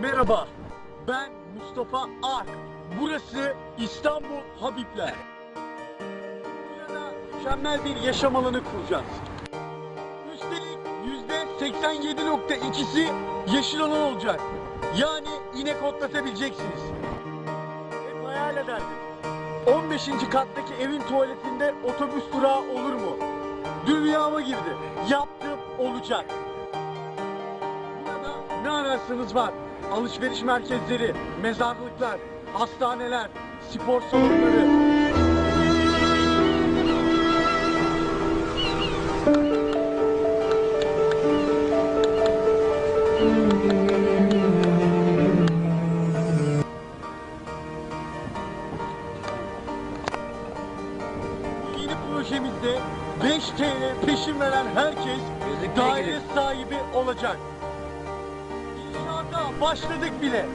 Merhaba, ben Mustafa Ak. Burası İstanbul Habibler. Burada mükemmel bir yaşam alanı kuracağız. Üstelik yüzde 87.2'si yeşil alan olacak. Yani inek otlatabileceksiniz. Hep hayal ederdim. 15. kattaki evin tuvaletinde otobüs durağı olur mu? Dünyama girdi. Yaptım olacak. Burada ne ararsanız var. Alışveriş merkezleri, mezarlıklar, hastaneler, spor salonları. Yeni projemizde 5 TL peşin veren herkes daire sahibi olacak. Başladık bile.